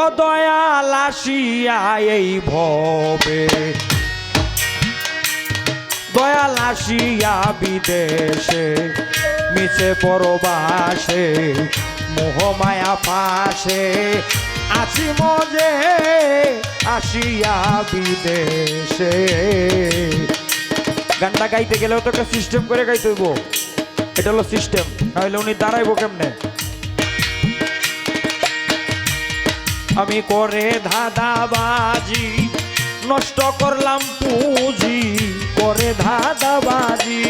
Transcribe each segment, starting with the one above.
ও দয়াল এই ভবে। দয়াল বিদেশে মিছে পরবাসে মোহমায়া পাশে। আসি মজে, আসিয়া বিদেশে। গানটা গাইতে গেলেও তো একটা সিস্টেম করে গাইতে হইব। এটা হলো সিস্টেম নাহলে উনি দাঁড়াইবো কেমনে? আমি করে ধাঁধাবাজি, নষ্ট করলাম পুঁজি, করে ধাঁধাবাজি।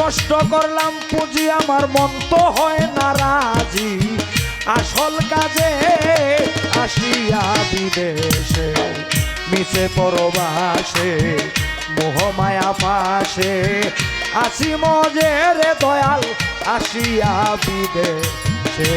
নষ্ট করলাম পুঁজি, আমার মন তো হয় নারাজি। আসল কাজে আসিয়া বিদেশে, মিশে পরবাসে মোহমায়া পাশে। আসি মজে রে দয়াল, আসিয়া বিদেশে।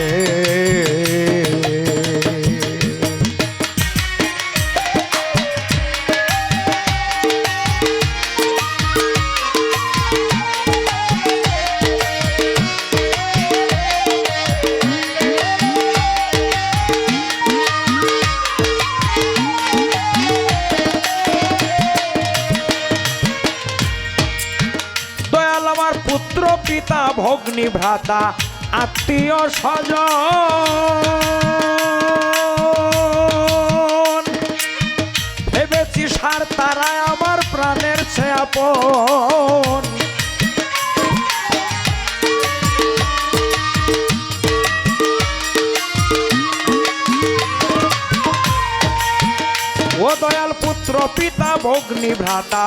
ভ্রাতা আত্মীয় স্বজন। ভেবেছি সার তারায় আমার প্রাণের ছায়াপন। ও দয়াল পুত্র, পিতা, ভগ্নী, ভ্রাতা,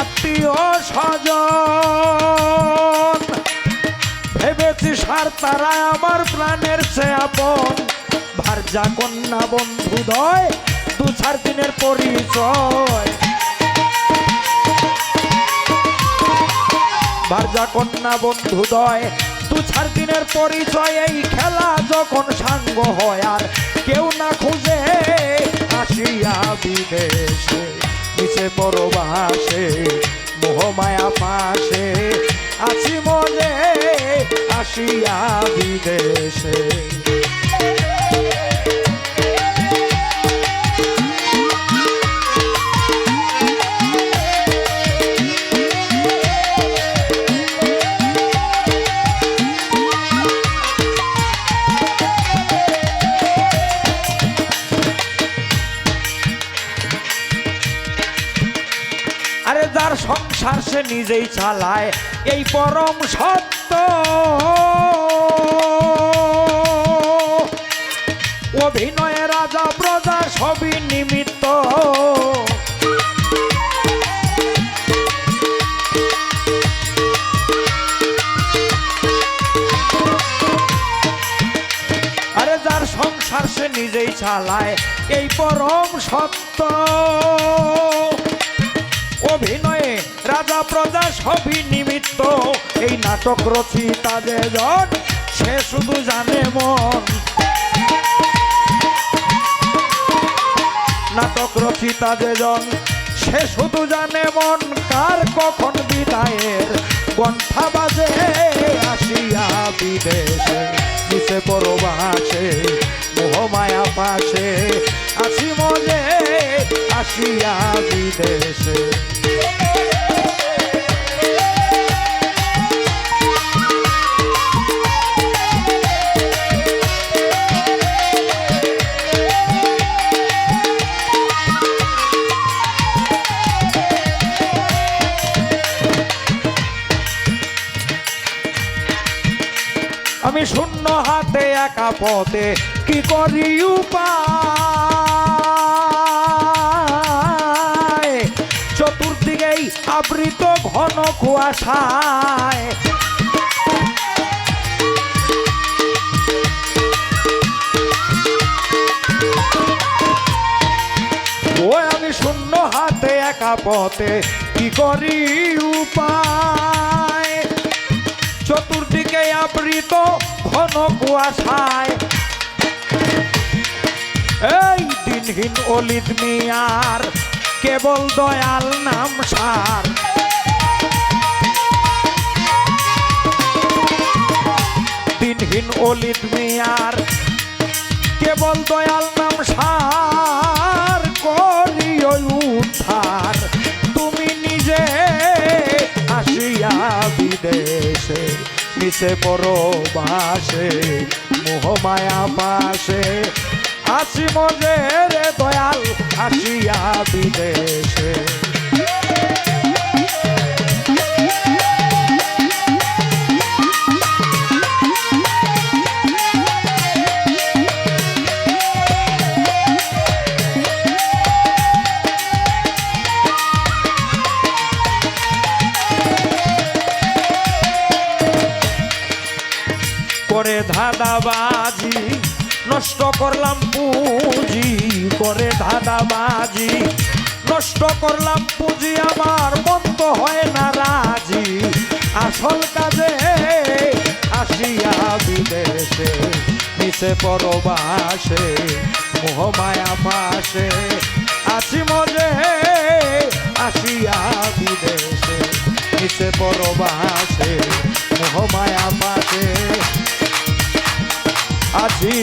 আত্মীয় স্বজন। ভেবেছি সার তারা আমার প্রাণের সে আপন ভারজা কন্যা বন্ধুদয় দু চার দিনের পরিচয়। ভারজা কন্যা বন্ধুদয় দু চার দিনের পরিচয়, এই খেলা যখন সাঙ্গ হয় আর কেউ না খুঁজে আসিয়া বিদেশে, নিচে পরবাসে মোহমায়া পাশে আসি মনে আসিয়া বিদেশে। নিজেই চালায় এই পরম সত্য। অভিনয়ে রাজা প্রজা সবই নিমিত্ত। আরে যার সংসার সে নিজেই চালায় এই পরম সত্য। অভিনয়ে প্রজা সবই নিমিত্ত। এই নাটক রচিতা যে জন, সে শুধু জানে মন। নাটক রচিতা যে জন, সে শুধু জানে মন। কার কখন বিদায়ের গন্থা বাজে, আসিয়া বিদেশে নিচে পরবাসে মোহমায়া পাশে। আসি মনে আসিয়া বিদেশে। পথে কি করি উপায়? চতুর্দিকেই আবৃত ঘন কুয়াশায়। শূন্য হাতে একা পথে কি করি উপায়? চতুর্দিকে আবৃত ঘন কুয়াশায়। এই দিনহীন অলিত মিয়ার কেবল দয়াল নাম সার। দিনহীন অলিত মিয়ার কেবল দয়াল নাম সার। করিও উদ্ধার তুমি নিজে আসিয়া বিদেশে। মিশে পরবাসে মোহমায়া পাশে। আসি মজে রে দয়াল আসিয়া বিদেশে। করলাম পুঁজি করে ধাঁধাবাজি। নষ্ট করলাম পুঁজি, আমার তো হয় না রাজি। আসল কাজে আসিয়া বিদেশে, মিশে পরবাসে মোহমায়া পাশে। আসি মজে, আসিয়া বিদেশে, মিশে পরবাসে মোহমায়া পাশে। আছি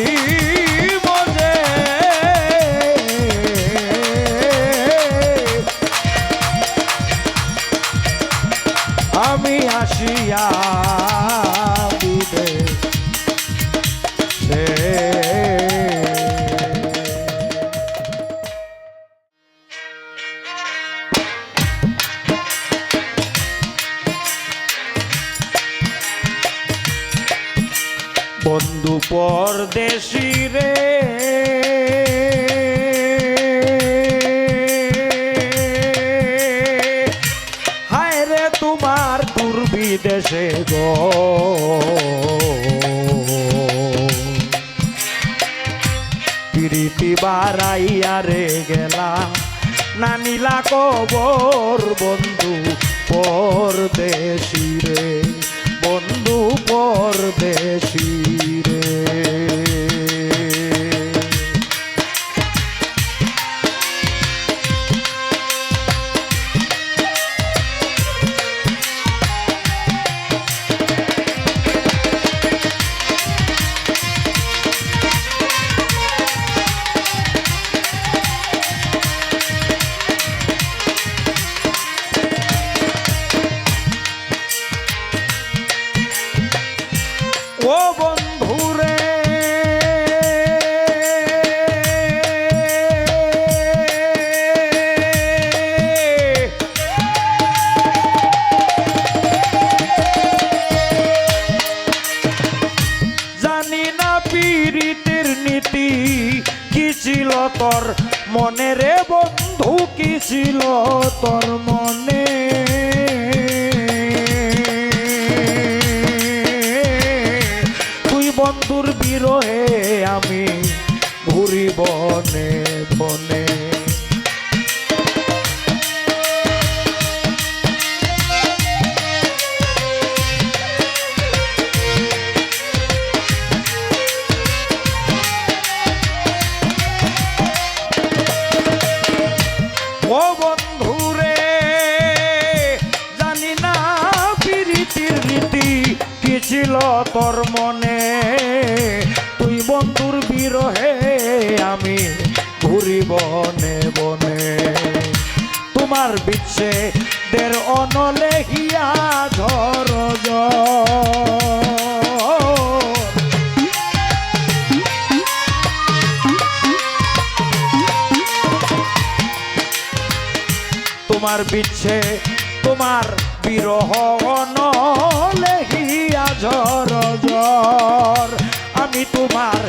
দুর্বিদেশে গো। প্রীতি বাড়াইয়া রে গেলা নানিলা কবর বন্ধু পরদেশি রে। বন্ধু পরদেশি। বনে তোমার বিচ্ছে তোমার বিরহ লেহিয়া ঝর ঝর। আমি তোমার,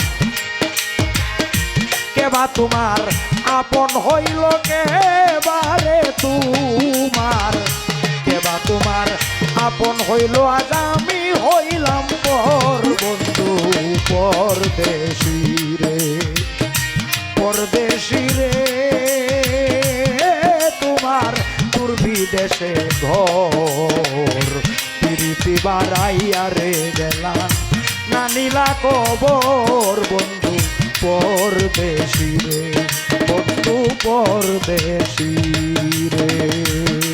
কেবা তোমার আপন হইল কেবারে তোমার। কেবা তোমার আপন হইল, আজ আমি হইলাম পর বন্ধু পরদেশি রে পরদেশি রে। দুর্বিদেশে ঘর। প্রীতি বাড়াইয়া রে গেলা নানিলা কবর। বন্ধু পরদেশি রে বন্ধু পরদেশি রে।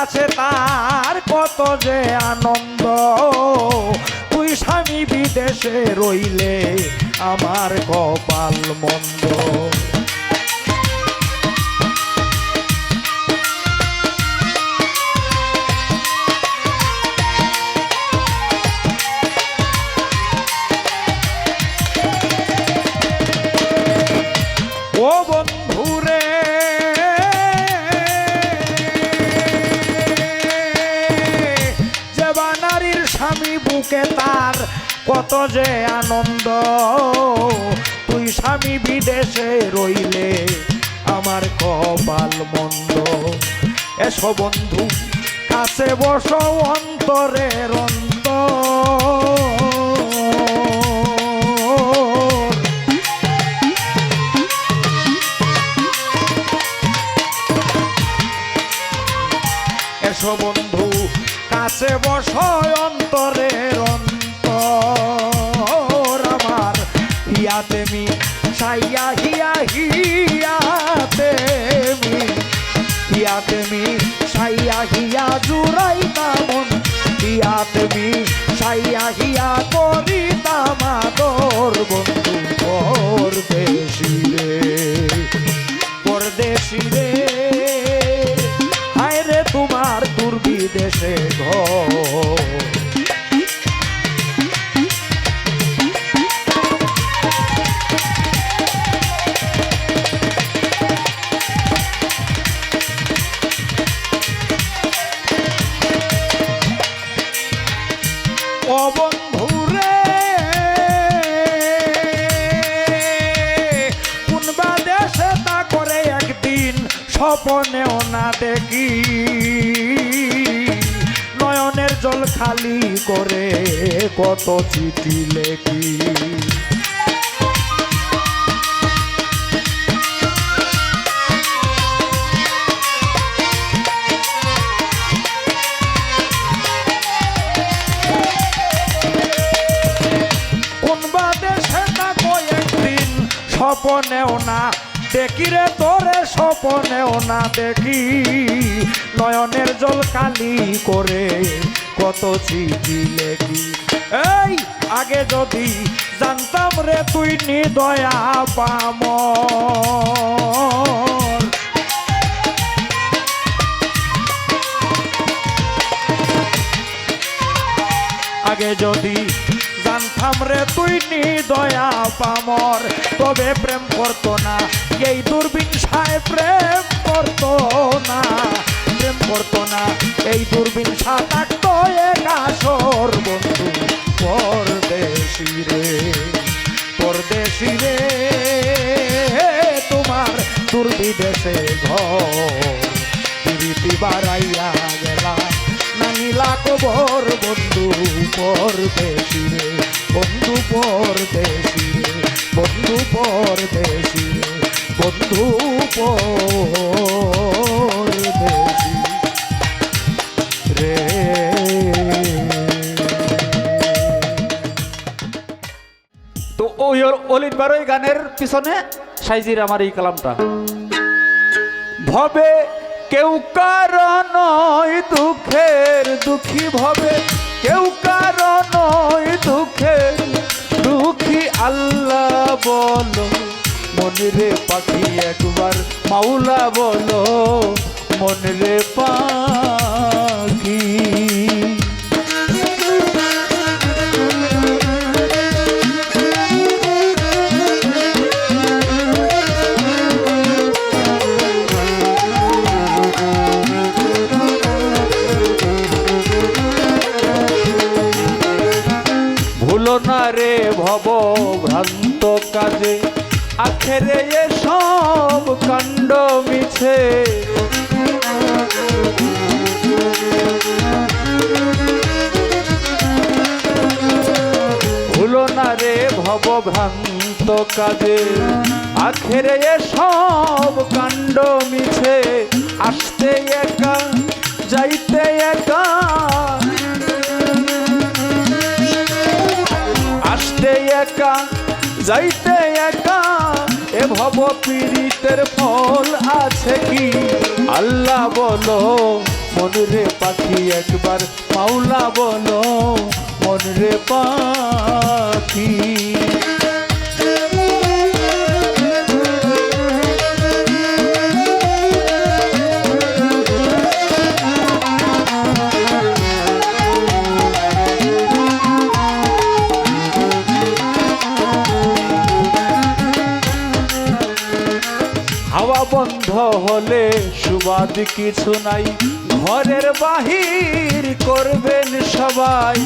কাছে তার কত যে আনন্দ। তুই স্বামী বিদেশে রইলে আমার কপাল মন্দ। বুকে তার কত যে আনন্দ। তুই স্বামী বিদেশে রইলে আমার কপাল মন্দ। এসো বন্ধু, কাছে বসো অন্তরের অন্তর। এসো বন্ধু কাছে বসয় অন্তরের অন্তর আমার। হিয়াতে মি, সাইয়া হিয়া হিয়াতে মি। হিয়াতে মি, সাইয়া হিয়া জুড়াই তামন হিয়াতে মি, সাইয়া হিয়া করি তামাদর বন্ধু চিঠি লেখি। স্বপনেও না দেখি রে তোরে, স্বপনেও না দেখি। নয়নের জল কালি করে কত চিঠি লেখি। এই, আগে যদি জানতাম রে তুই নি দয়া পাম আগে যদি জানতাম রে তুই নি দয়া পামর তবে প্রেম করতো না, এই দুর্বিনসায় প্রেম করতো না। প্রেম করতো না, এই দুর্বিনসা থাকতো এক আসর বন্ধু পরদেশি রে পরদেশি রে, তোমার দুর্বিদেশে ঘর। প্রীতি বাড়াইয়া গেলা নানিলা কবর বন্ধু পরদেশি রে, বন্ধু পরদেশি রে, বন্ধু পরদেশি রে, বন্ধু পরদেশি রে অলিন বারোই গানের পিছনে সাইজির আমার এই কালামটা। ভবে কেউ কারণ দুঃখের দুঃখী ভবে। কেউ কারণ দুঃখের দুঃখী আল্লাহ বলো। মনরে পাখি একবার মাওলা বলো। মনরে পাখি ভব ভ্রান্ত কাজে, আখেরে সব কাণ্ড মিছে। ভুলো রে ভব ভ্রান্ত কাজে, আখেরে সব কাণ্ড মিছে। আসতে একা, যাইতে একা একা, যাইতে একা, এ ভব পীড়িতের ফল আছে কি? আল্লাহ বলো মনরে পাখি একবার, মাওলা বলো মনরে পাখি। হলে সুবাদ কিছু নাই। ঘরের বাহির করবেন সবাই।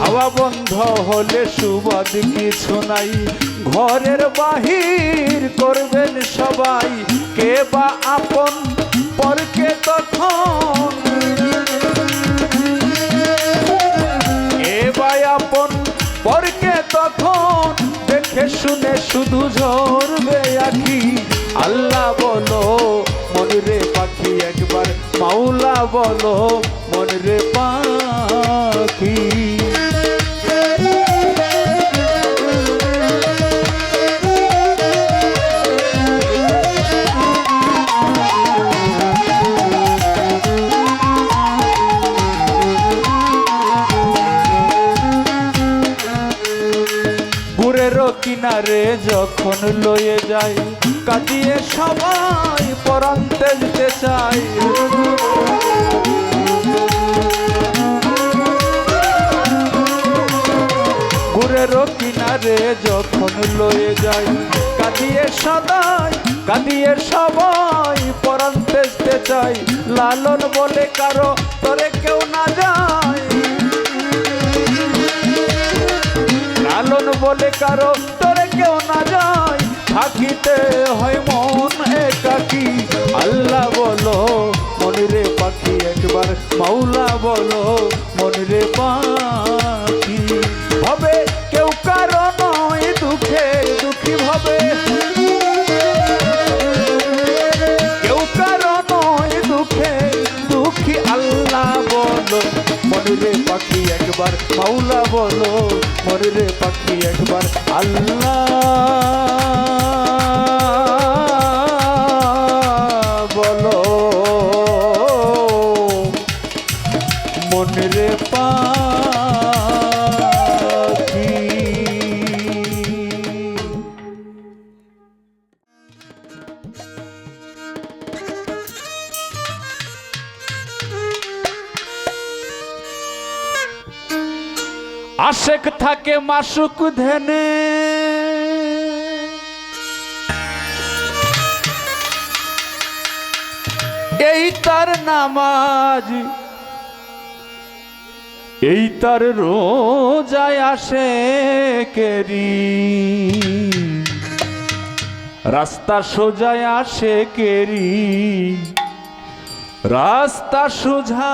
হাওয়া বন্ধ হলে সুবাদ কিছু নাই। ঘরের বাহির করবেন সবাই। কে বা আপন পরকে তখন পরকে তখন দেখে শুনে শুধু ঝরবে আখি। আল্লাহ বলো, মন রে পাখি একবার। মাওলা বলো, মন রে পাখি। কিনারে যখন লয়ে যাই, কাটিয়ে সবাই পরান্তে যেতে চাই। গুড়ের কিনারে যখন লয়ে যাই কাঁদিয়ে সদাই কাঁদিয়ে সবাই পরান্তে যেতে চাই। লালন বলে কারও তরে কেউ না যায়। লালন বলে কারও কেউ না যায়, থাকিতে হয় মন একাকি আল্লাহ বলো, মনিরে পাখি একবার, মাওলা বলো, মনিরে পাখি। হবে কেউ কারণ নয় মনিরে পাখি একবার। মাওলা বলো মনিরে পাখি একবার। আল্লাহ। আশেক থাকে মাসুক ধেনে। এই তার নামাজ, এই তার রোজায় আসে কেরি রাস্তা সোজায় আসে কেরি রাস্তা সোজা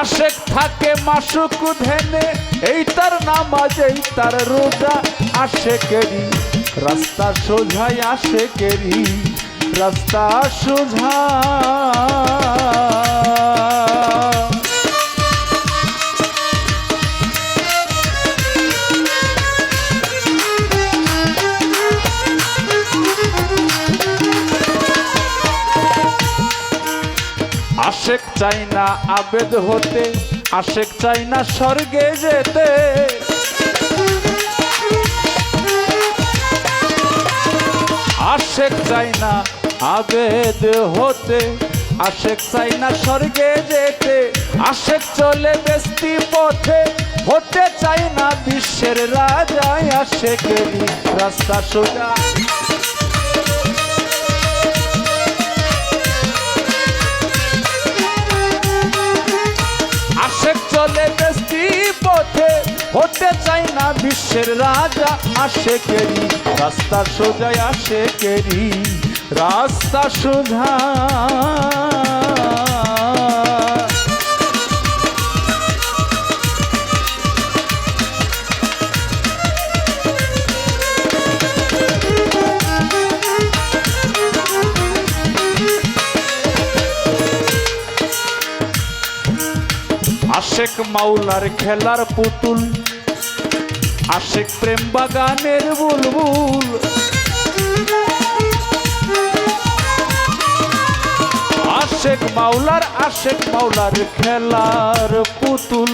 আশেক থাকে মাসুক ধেনে, এই তার নামাজ, এই তার রোজা। আসে কেরি রাস্তা সোজাই আসে কেরি রাস্তা সোঝা আশেক চাই না আবেদ হতে, আশেক চাই না স্বর্গে যেতে। আশেক চাই না আবেদ হতে, আশেক চাই না স্বর্গে যেতে। আশেক চলে বেস্তি পথে হতে চাই না বিশ্বের রাজায় আশেকেরই রাস্তা সোজা বিশ্বের রাজা আসে কেরি রাস্তা সোজা আসে কেরি রাস্তা সোজা। আশেক মাউলার খেলার পুতুল আশেক প্রেম বাগানের বুলবুল। আশেক মাওলার আশেক মাওলার খেলার পুতুল।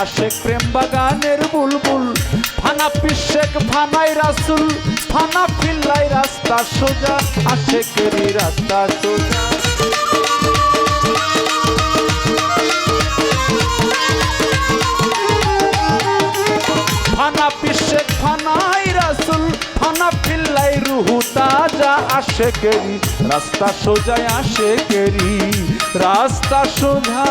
আশেক প্রেম বাগানের বুলবুল। ফানা পিশেক, ফানাই রাসুল। ফানা ফিল্লাই রাস্তা সোজা, আশেকেরই রাস্তা সোজা। পিশেক ফানাই রাসুল ফানা ফিল্লাই রুহু তাজা আশেকেরি রাস্তা সোজায় আশেকেরি রাস্তা সোজা।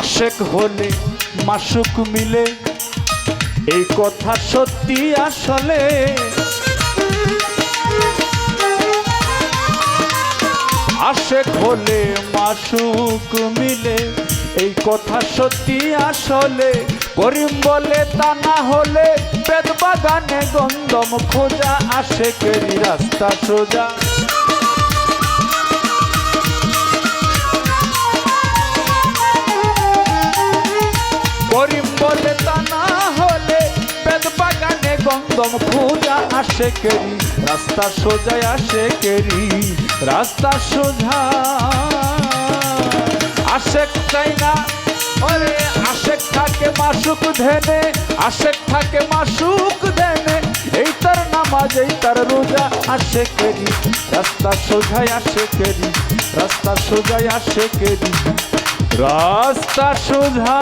আশেক হলে মাসুক মিলে এই কথা সত্যি আসলে। আসে হলে মাসুক মিলে, এই কথা সত্যি আসলে। করিম বলে তা না হলে বেদ বাগানে গন্ধম খোঁজা, আশেকেরই রাস্তা সোজা। আসে কেরি, রাস্তা সোজায় আসে কেরি, রাস্তা সোজা। আশেক চাই না, ওরে আশেক থাকে মাসুক ধেনে আশেক থাকে মাসুক ধেনে এই তার নামাজ, এই তার রোজা আসে কেরি, রাস্তা সোজায় আসে কেরি, রাস্তা সোজায় আসে কেরি, রাস্তা সোজা।